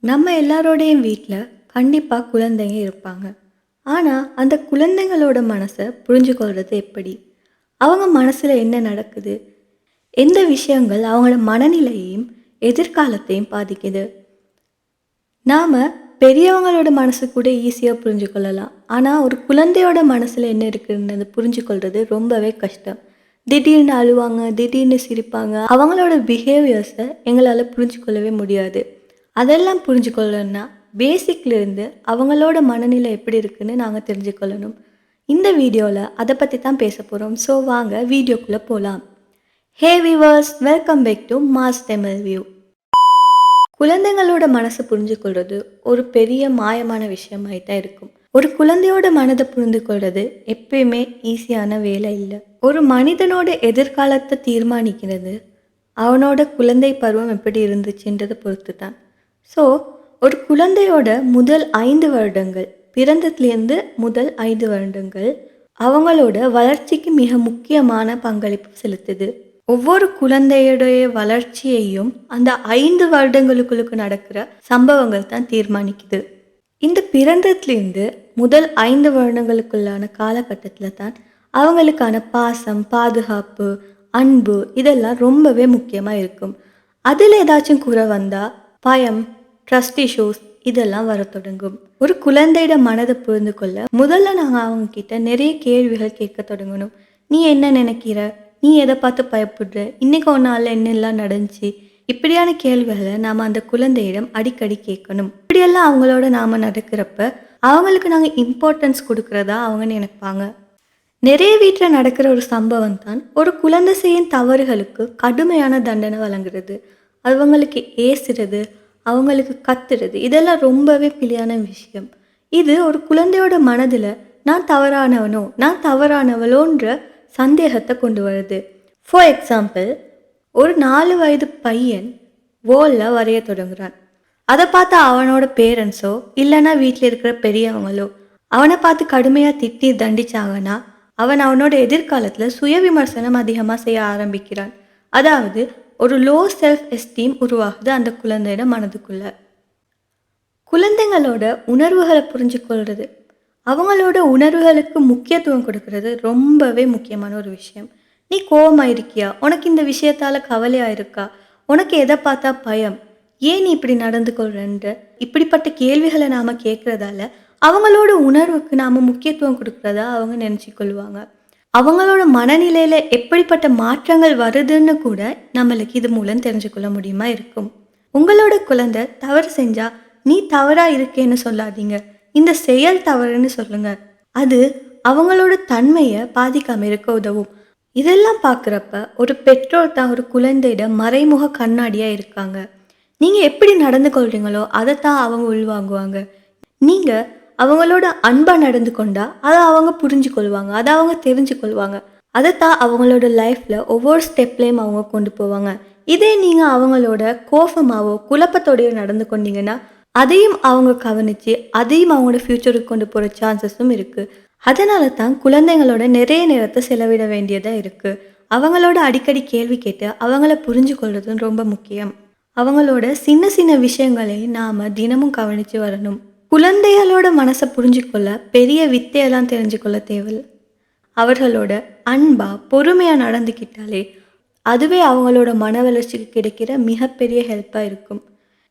நம்ம எல்லாரோடையும் வீட்டில் கண்டிப்பாக குழந்தைங்க இருப்பாங்க. ஆனால் அந்த குழந்தைங்களோட மனசை புரிஞ்சுக்கொள்வது எப்படி? அவங்க மனசில் என்ன நடக்குது? எந்த விஷயங்கள் அவங்களோட மனநிலையையும் எதிர்காலத்தையும் பாதிக்குது. நாம் பெரியவங்களோட மனசு கூட ஈஸியாக புரிஞ்சு கொள்ளலாம் ஆனால் ஒரு குழந்தையோட மனசில் என்ன இருக்குன்றது புரிஞ்சு கொள்வது ரொம்பவே கஷ்டம். திடீர்னு அழுவாங்க திடீர்னு சிரிப்பாங்க. அவங்களோட பிஹேவியர்ஸை எங்களால் புரிஞ்சு கொள்ளவே முடியாது. அதெல்லாம் புரிஞ்சுக்கொள்ளணும்னா பேசிக்லேருந்து அவங்களோட மனநிலை எப்படி இருக்குன்னு நாங்கள் தெரிஞ்சுக்கொள்ளணும். இந்த வீடியோவில் அதை பற்றி தான் பேச போகிறோம் ஸோ வாங்க வீடியோக்குள்ளே போகலாம் hey viewers welcome back to mass Tamil view குழந்தைங்களோட மனசை புரிஞ்சுக்கொள்வது ஒரு பெரிய மாயமான விஷயமாய் தான் இருக்கும். ஒரு குழந்தையோட மனதை புரிந்து கொள்வது எப்பயுமே ஈஸியான வேலை இல்லை. ஒரு மனிதனோட எதிர்காலத்தை தீர்மானிக்கிறது அவனோட குழந்தை பருவம் எப்படி இருந்துச்சுன்றதை பொறுத்து தான் ஸோ ஒரு குழந்தையோட முதல் ஐந்து வருடங்கள் பிறந்ததுலேருந்து முதல் ஐந்து வருடங்கள் அவங்களோட வளர்ச்சிக்கு மிக முக்கியமான பங்களிப்பு செலுத்துது. ஒவ்வொரு குழந்தையுடைய வளர்ச்சியையும் அந்த ஐந்து வருடங்களுக்குள்ளுக்கு நடக்கிற சம்பவங்கள் தான் தீர்மானிக்குது. இந்த பிறந்ததுலேருந்து முதல் ஐந்து வருடங்களுக்குள்ளான காலகட்டத்தில் தான் அவங்களுக்கான பாசம் பாதுகாப்பு அன்பு இதெல்லாம் ரொம்பவே முக்கியமாக இருக்கும். அதில் ஏதாச்சும் குறை வந்தால் பயம் ட்ரஸ்ட் இஷ்யூஸ் இதெல்லாம் வர தொடங்கும். ஒரு குழந்தையிட மனதை புரிந்து கொள்ள முதல்ல நாங்கள் அவங்க கிட்ட நிறைய கேள்விகள் கேட்க தொடங்கணும். நீ என்ன நினைக்கிற? நீ எதை பார்த்து பயப்படுற? இன்னைக்கு ஒரு நாளில் என்னெல்லாம் நடந்துச்சு? இப்படியான கேள்விகளை நாம் அந்த குழந்தையிடம் அடிக்கடி கேட்கணும். இப்படியெல்லாம் அவங்களோட நாம் நடக்கிறப்ப அவங்களுக்கு நாங்கள் இம்பார்ட்டன்ஸ் கொடுக்குறதா அவங்க நினைப்பாங்க. நிறைய வீட்டில் நடக்கிற ஒரு சம்பவம் தான் ஒரு குழந்தை செய்யும் தவறுகளுக்கு கடுமையான தண்டனை வழங்குறது. அவங்களுக்கு ஏசுறது அவங்களுக்கு கத்துறது. இதெல்லாம் ரொம்பவே பிழையான விஷயம். இது ஒரு குழந்தையோட மனதில் நான் தவறானவனோ நான் தவறானவளோன்ற சந்தேகத்தை கொண்டு வருது. ஃபார் எக்ஸாம்பிள் ஒரு நாலு வயது பையன் வோலில் வரைய தொடங்குறான். அதை பார்த்து அவனோட பேரண்ட்ஸோ இல்லைன்னா வீட்டில் இருக்கிற பெரியவங்களோ அவனை பார்த்து கடுமையாக திட்டி தண்டிச்சாங்கன்னா அவன் அவனோட எதிர்காலத்தில் சுய விமர்சனம் அதிகமாக செய்ய ஆரம்பிக்கிறான். அதாவது ஒரு லோ செல்ஃப் எஸ்டீம் உருவாகுது அந்த குழந்தையோட மனதுக்குள்ள. குழந்தைங்களோட உணர்வுகளை புரிஞ்சு அவங்களோட உணர்வுகளுக்கு முக்கியத்துவம் கொடுக்கறது ரொம்பவே முக்கியமான ஒரு விஷயம். நீ கோபமாக இருக்கியா உனக்கு இந்த விஷயத்தால் கவலையாக இருக்கா உனக்கு எதை பார்த்தா பயம்? ஏன் நீ இப்படி நடந்து கொள்றன்ற இப்படிப்பட்ட கேள்விகளை நாம் கேட்குறதால அவங்களோட உணர்வுக்கு நாம் முக்கியத்துவம் கொடுக்குறதா அவங்க நினச்சி கொள்வாங்க அவங்களோட மனநிலையில் எப்படிப்பட்ட மாற்றங்கள் வருதுன்னு கூட நம்மளுக்கு இது மூலம் தெரிஞ்சுக்கொள்ள முடியுமா இருக்கும். உங்களோட குழந்தை தவறு செஞ்சால் நீ தவறாக இருக்கேன்னு சொல்லாதீங்க. இந்த செயல் தவறுன்னு சொல்லுங்க. அது அவங்களோட தன்மையை பாதிக்காமல் இருக்க உதவும். இதெல்லாம் பார்க்குறப்ப ஒரு பெற்றோர் தான் ஒரு குழந்தையிட மறைமுக கண்ணாடியாக இருக்காங்க. நீங்கள் எப்படி நடந்து கொள்றீங்களோ அதைத்தான் அவங்க உள்வாங்குவாங்க. நீங்கள் அவங்களோட அன்பாக நடந்து கொண்டா அதை அவங்க புரிஞ்சு கொள்வாங்க அதை அவங்க தெரிஞ்சு கொள்வாங்க அதைத்தான் அவங்களோட லைஃப்பில் ஒவ்வொரு ஸ்டெப்லேயும் அவங்க கொண்டு போவாங்க. இதே நீங்கள் அவங்களோட கோபமாவோ குழப்பத்தோடையோ நடந்து கொண்டீங்கன்னா அதையும் அவங்க கவனித்து அதையும் அவங்களோட ஃப்யூச்சருக்கு கொண்டு போகிற சான்சஸும் இருக்குது அதனால தான் குழந்தைங்களோட நிறைய நேரத்தை செலவிட வேண்டியதாக இருக்குது அவங்களோட அடிக்கடி கேள்வி கேட்டு அவங்கள புரிஞ்சு கொள்வதும் ரொம்ப முக்கியம். அவங்களோட சின்ன சின்ன விஷயங்களை நாம் தினமும் கவனித்து வரணும். குழந்தைகளோட மனசை புரிஞ்சுக்கொள்ள பெரிய வித்தையெல்லாம் தெரிஞ்சுக்கொள்ள தேவையில்லை. அவர்களோட அன்பாக பொறுமையாக நடந்துக்கிட்டாலே அதுவே அவங்களோட மன வளர்ச்சிக்கு கிடைக்கிற மிகப்பெரிய ஹெல்ப்பாக இருக்கும்.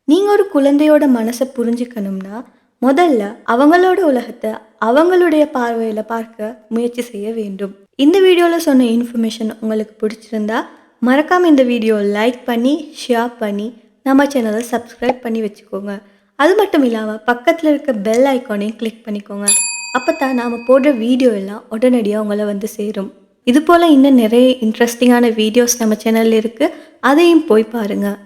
நீங்கள் ஒரு குழந்தையோட மனசை புரிஞ்சுக்கணும்னா முதல்ல அவங்களோட உலகத்தை அவங்களுடைய பார்வையில் பார்க்க முயற்சி செய்ய வேண்டும். இந்த வீடியோவில் சொன்ன இன்ஃபர்மேஷன் உங்களுக்கு பிடிச்சிருந்தா மறக்காமல் இந்த வீடியோ லைக் பண்ணி ஷேர் பண்ணி நம்ம சேனலை சப்ஸ்கிரைப் பண்ணி வச்சுக்கோங்க. அது மட்டும் இல்லாமல் பக்கத்தில் இருக்க பெல் ஐக்கானையும் கிளிக் பண்ணிக்கோங்க. அப்போ தான் நாம் போடுற வீடியோ எல்லாம் உடனடியாக உங்களை வந்து சேரும். இது போல் இன்னும் நிறைய இன்ட்ரெஸ்டிங்கான வீடியோஸ் நம்ம சேனலில் இருக்குது அதையும் போய் பாருங்கள்